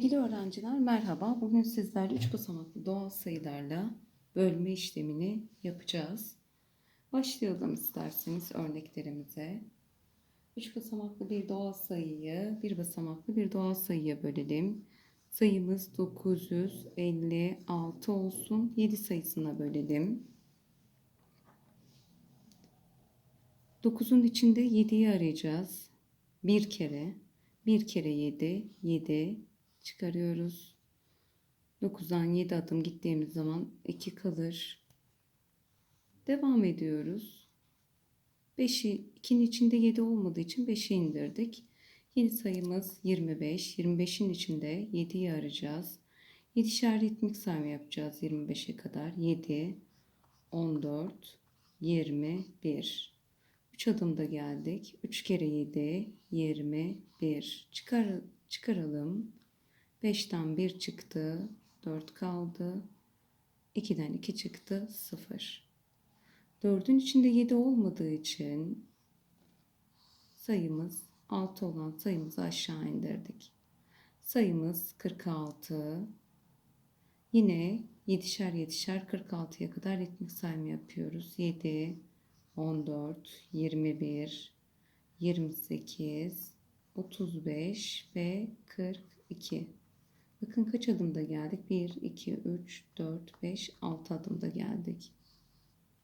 Sevgili öğrenciler merhaba. Bugün sizlerle 3 basamaklı doğal sayılarla bölme işlemini yapacağız. Başlayalım isterseniz örneklerimize. 3 basamaklı bir doğal sayıyı bir basamaklı bir doğal sayıya bölelim. Sayımız 956 olsun. 7 sayısına bölelim. 9'un içinde 7'yi arayacağız. Bir kere. Bir kere 7. 7 çıkarıyoruz. 9'dan 7 adım gittiğimiz zaman 2 kalır. Devam ediyoruz. 5'i 2'nin içinde 7 olmadığı için 5'i indirdik. Yeni sayımız 25. 25'in içinde 7'yi arayacağız. 7'şer ritmik sayma yapacağız 25'e kadar. 7, 14, 21. 3 adımda geldik. 3 kere 7, 21. Çıkar, çıkaralım. 5'ten 1 çıktı. 4 kaldı. 2'den 2 çıktı. 0. 4'ün içinde 7 olmadığı için sayımız 6 olan sayımızı aşağı indirdik. Sayımız 46. Yine 7'şer 7'şer 46'ya kadar ritmik sayma yapıyoruz. 7, 14, 21, 28, 35 ve 42. Bakın kaç adımda geldik? 1, 2, 3, 4, 5, 6 adımda geldik.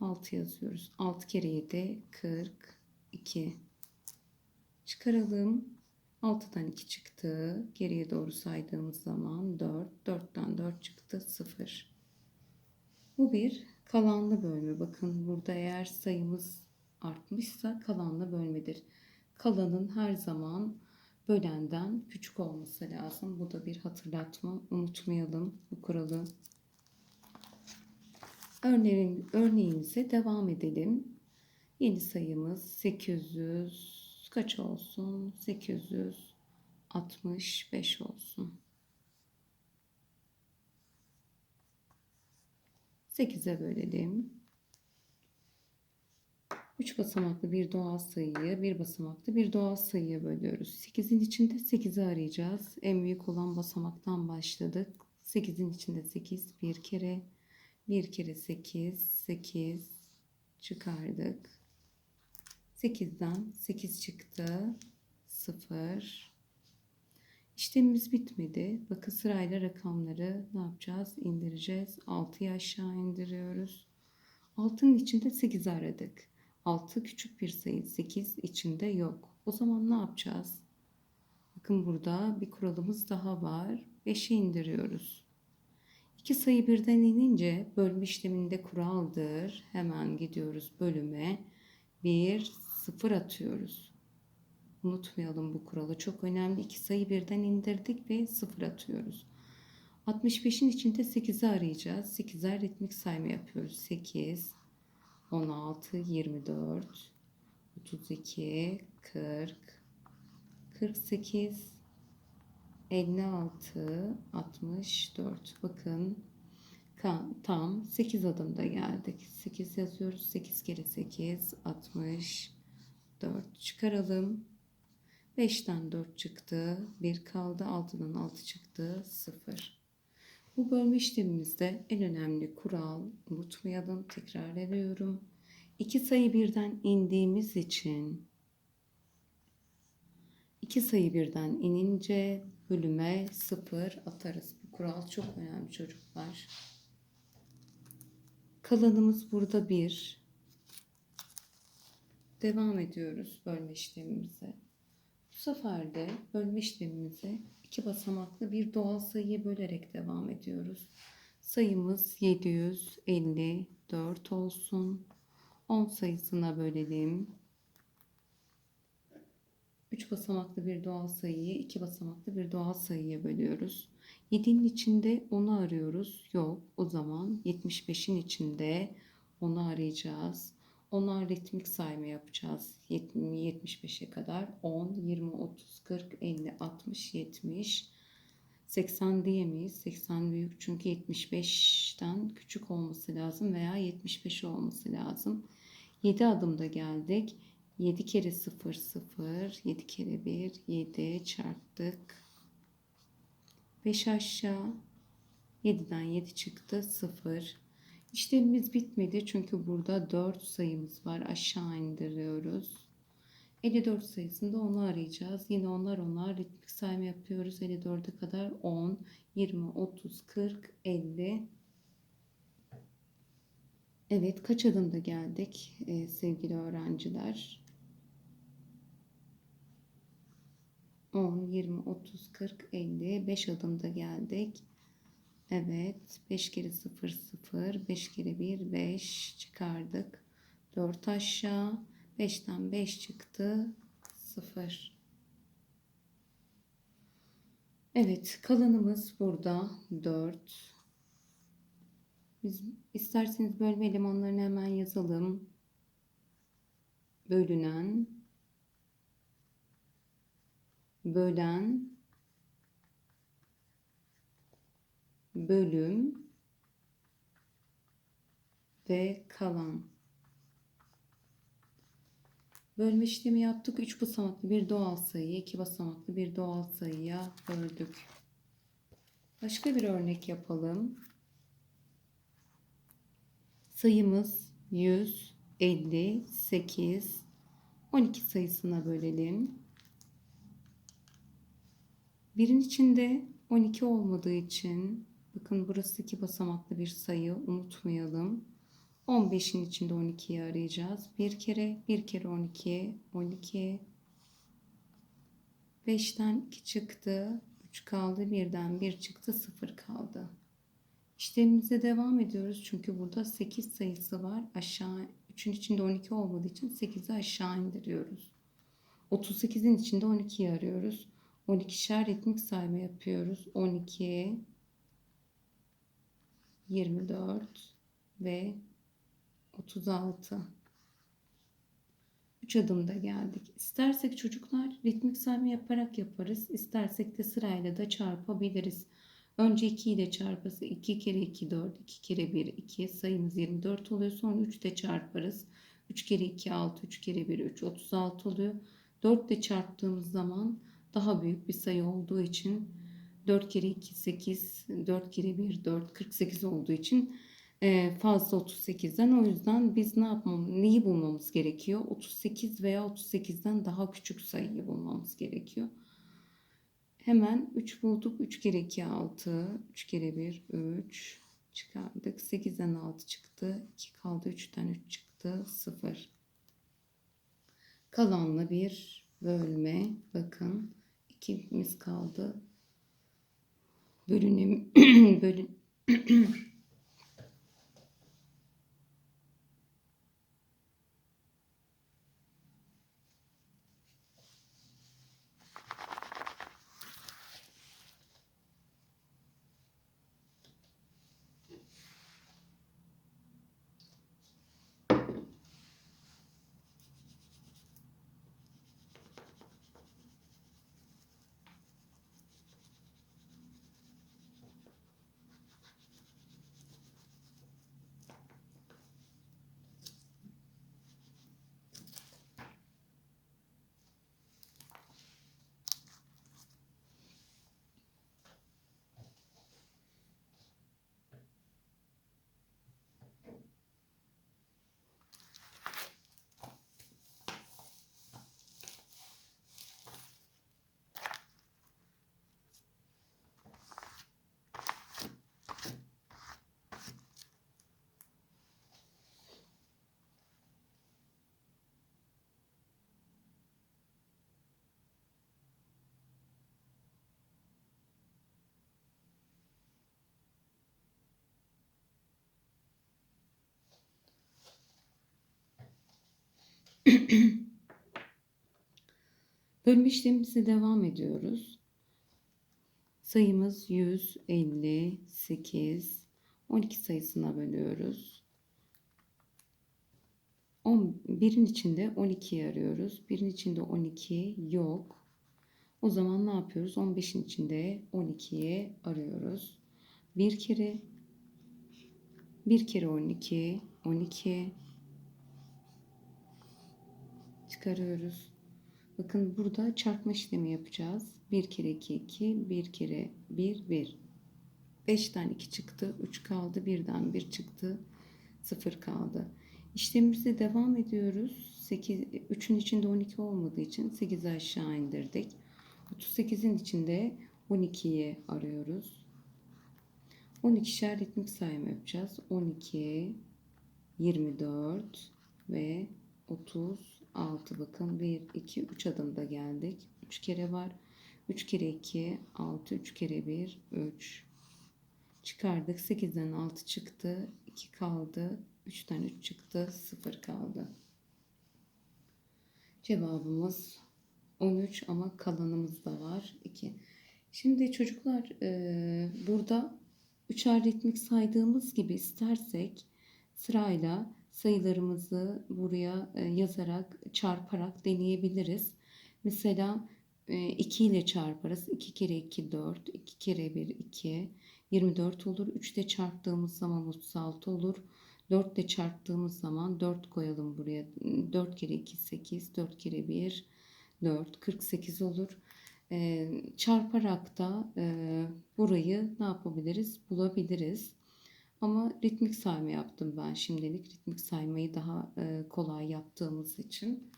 6 yazıyoruz. 6 kere 7, 42. Çıkaralım. 6'dan 2 çıktı. Geriye doğru saydığımız zaman 4. 4'ten 4 çıktı. 0. Bu bir kalanlı bölme. Bakın burada eğer sayımız artmışsa kalanlı bölmedir. Kalanın her zaman bölenden küçük olması lazım. Bu da bir hatırlatma. Unutmayalım bu kuralı. Örneğin, örneğimize devam edelim. Yeni sayımız 800 kaç olsun? 865 olsun. 8'e bölelim. 3 basamaklı bir doğal sayıyı bir basamaklı bir doğal sayıya bölüyoruz. 8'in içinde 8'i arayacağız. En büyük olan basamaktan başladık. 8'in içinde 8 bir kere. Bir kere 8, 8 çıkardık. 8'den 8 çıktı. 0. İşlemimiz bitmedi. Bakın sırayla rakamları ne yapacağız? İndireceğiz. 6'yı aşağı indiriyoruz. 6'nın içinde 8 aradık. 6 küçük bir sayı 8 içinde yok. O zaman ne yapacağız? Bakın burada bir kuralımız daha var. 5'i indiriyoruz. İki sayı birden inince bölme işleminde kuraldır. Hemen gidiyoruz bölüme. 1 0 atıyoruz. Unutmayalım bu kuralı. Çok önemli. İki sayı birden indirdik ve 0 atıyoruz. 65'in içinde 8'i arayacağız. 8'er ritmik sayma yapıyoruz. 8 16, 24, 32, 40, 48, 56, 64. Bakın tam 8 adımda geldik. 8 yazıyoruz. 8 kere 8, 64. Çıkaralım. 5'ten 4 çıktı. 1 kaldı. 6'dan 6 çıktı. 0. Bu bölme işlemimizde en önemli kural unutmayalım tekrar ediyorum. İki sayı birden indiğimiz için iki sayı birden inince bölüme sıfır atarız. Bu kural çok önemli çocuklar. Kalanımız burada bir. Devam ediyoruz bölme işlemimize. Bu sefer de bölme işlemimize iki basamaklı bir doğal sayıyı bölerek devam ediyoruz. Sayımız 754 olsun. 10 sayısına bölelim. 3 basamaklı bir doğal sayıyı 2 basamaklı bir doğal sayıya bölüyoruz. 7'nin içinde 10'u arıyoruz. Yok. O zaman 75'in içinde 10'u arayacağız. Onlar ritmik sayma yapacağız. 75'e kadar 10, 20, 30, 40, 50, 60, 70, 80 diyemeyiz. 80 büyük çünkü 75'ten küçük olması lazım veya 75 olması lazım. 7 adımda geldik. 7 kere 0 0, 7 kere 1 7 çarptık. 5 aşağı. 7'den 7 çıktı 0. İşlemimiz bitmedi çünkü burada 4 sayımız var. Aşağı indiriyoruz. 54 sayısında onu arayacağız. Yine onlar onlar ritmik sayma yapıyoruz. 54'e kadar 10, 20, 30, 40, 50. Evet kaç adımda geldik e, sevgili öğrenciler? 10, 20, 30, 40, 50. 5 adımda geldik. Evet. 5 kere 0, 0. 5 kere 1, 5 çıkardık. 4 aşağı. 5'ten 5 çıktı. 0. Evet. Kalanımız burada. 4. Biz isterseniz bölme elemanlarını hemen yazalım. Bölünen bölen bölüm ve kalan. Bölme işlemi yaptık. 3 basamaklı bir doğal sayıyı 2 basamaklı bir doğal sayıya böldük. Başka bir örnek yapalım. Sayımız 158. 12 sayısına bölelim. Birin içinde 12 olmadığı için bakın burası iki basamaklı bir sayı unutmayalım. 15'in içinde 12'yi arayacağız. Bir kere bir kere 12 12 5'ten 2 çıktı. 3 kaldı. Birden 1 çıktı. 0 kaldı. İşlemimize devam ediyoruz. Çünkü burada 8 sayısı var. Aşağı 3'ün içinde 12 olmadığı için 8'i aşağı indiriyoruz. 38'in içinde 12'yi arıyoruz. 12'şer ritmik sayma yapıyoruz. 12, 24 ve 36. 3 adımda geldik. İstersek çocuklar ritmik sayma yaparak yaparız. İstersek de sırayla da çarpabiliriz. Önce 2 ile çarpası 2 kere 2 4, 2 kere 1 2 sayımız 24 oluyor. Sonra 3 de çarparız. 3 kere 2 6, 3 kere 1 3 36 oluyor. 4 ile çarptığımız zaman daha büyük bir sayı olduğu için 4 kere 2 8, 4 kere 1 4 48 olduğu için e, fazla 38'den o yüzden biz ne yapmamız neyi bulmamız gerekiyor? 38 veya 38'den daha küçük sayıyı bulmamız gerekiyor. Hemen 3 bulduk. 3 kere 2 6, 3 kere 1 3 çıkardık. 8'den 6 çıktı. 2 kaldı. 3'ten 3 çıktı. 0. Kalanla bir bölme. Bakın ikimiz kaldı. Bölünüm bölün Bölme işlemimize devam ediyoruz. Sayımız 158. 12 sayısına bölüyoruz. 11'in içinde 12'yi arıyoruz. 1'in içinde 12 yok. O zaman ne yapıyoruz? 15'in içinde 12'yi arıyoruz. Bir kere bir kere 12 12 çıkarıyoruz. Bakın burada çarpma işlemi yapacağız. 1 kere 2 2, 1 kere 1 1. 5'ten 2 çıktı, 3 kaldı, 1'den 1 çıktı, 0 kaldı. İşlemimize devam ediyoruz. 8 3'ün içinde 12 olmadığı için 8'i aşağı indirdik. 38'in içinde 12'yi arıyoruz. 12'şer ritmik sayma yapacağız. 12 24 ve 36 bakın. 1 2 3 adımda geldik. 3 kere var. 3 kere 2 6 3 kere 1 3 çıkardık. 8'den 6 çıktı. 2 kaldı. 3'ten 3 çıktı. 0 kaldı. Cevabımız 13 ama kalanımız da var. 2 şimdi çocuklar e, burada üçer ritmik saydığımız gibi istersek sırayla sayılarımızı buraya e, yazarak çarparak deneyebiliriz. Mesela 2 ile çarparız. 2 kere 2 4, 2 kere 1 2, 24 olur. 3 ile çarptığımız zaman 36 olur. 4 ile çarptığımız zaman 4 koyalım buraya. 4 kere 2 8, 4 kere 1 4, 48 olur. E, çarparak da e, burayı ne yapabiliriz? Bulabiliriz. Ama ritmik sayma yaptım ben şimdilik. Ritmik saymayı daha e, kolay yaptığımız için.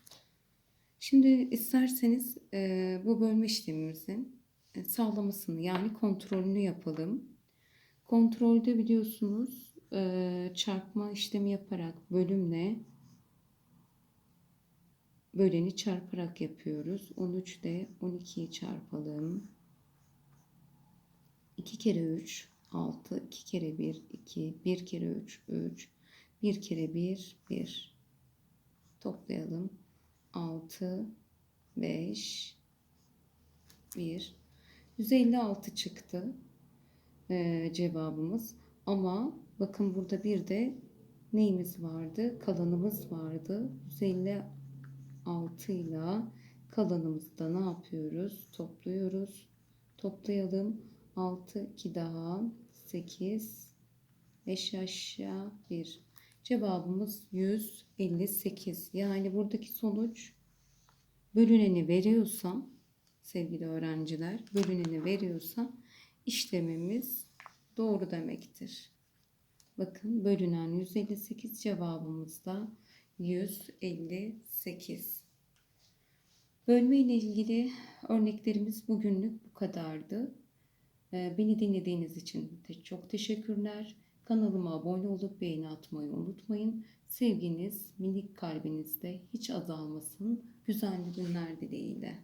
Şimdi isterseniz e, bu bölme işlemimizin e, sağlamasını yani kontrolünü yapalım. Kontrolde biliyorsunuz çarpma işlemi yaparak bölümle böleni çarparak yapıyoruz. 13 ile 12'yi çarpalım. 2 kere 3 6 2 kere 1 2 1 kere 3 3 1 kere 1 1 toplayalım. 6 5 1 156 çıktı ee, cevabımız. Ama bakın burada bir de neyimiz vardı? Kalanımız vardı. 156 ile kalanımızda ne yapıyoruz? Topluyoruz. Toplayalım. 6 2 daha 8 5 aşağı 1 cevabımız 158 yani buradaki sonuç bölüneni veriyorsam sevgili öğrenciler bölüneni veriyorsam işlemimiz doğru demektir. Bakın bölünen 158 cevabımız da 158. Bölme ile ilgili örneklerimiz bugünlük bu kadardı. Ee, Beni dinlediğiniz için de çok teşekkürler. Kanalıma abone olup beğeni atmayı unutmayın. Sevginiz minik kalbinizde hiç azalmasın. Güzel günler dileğiyle.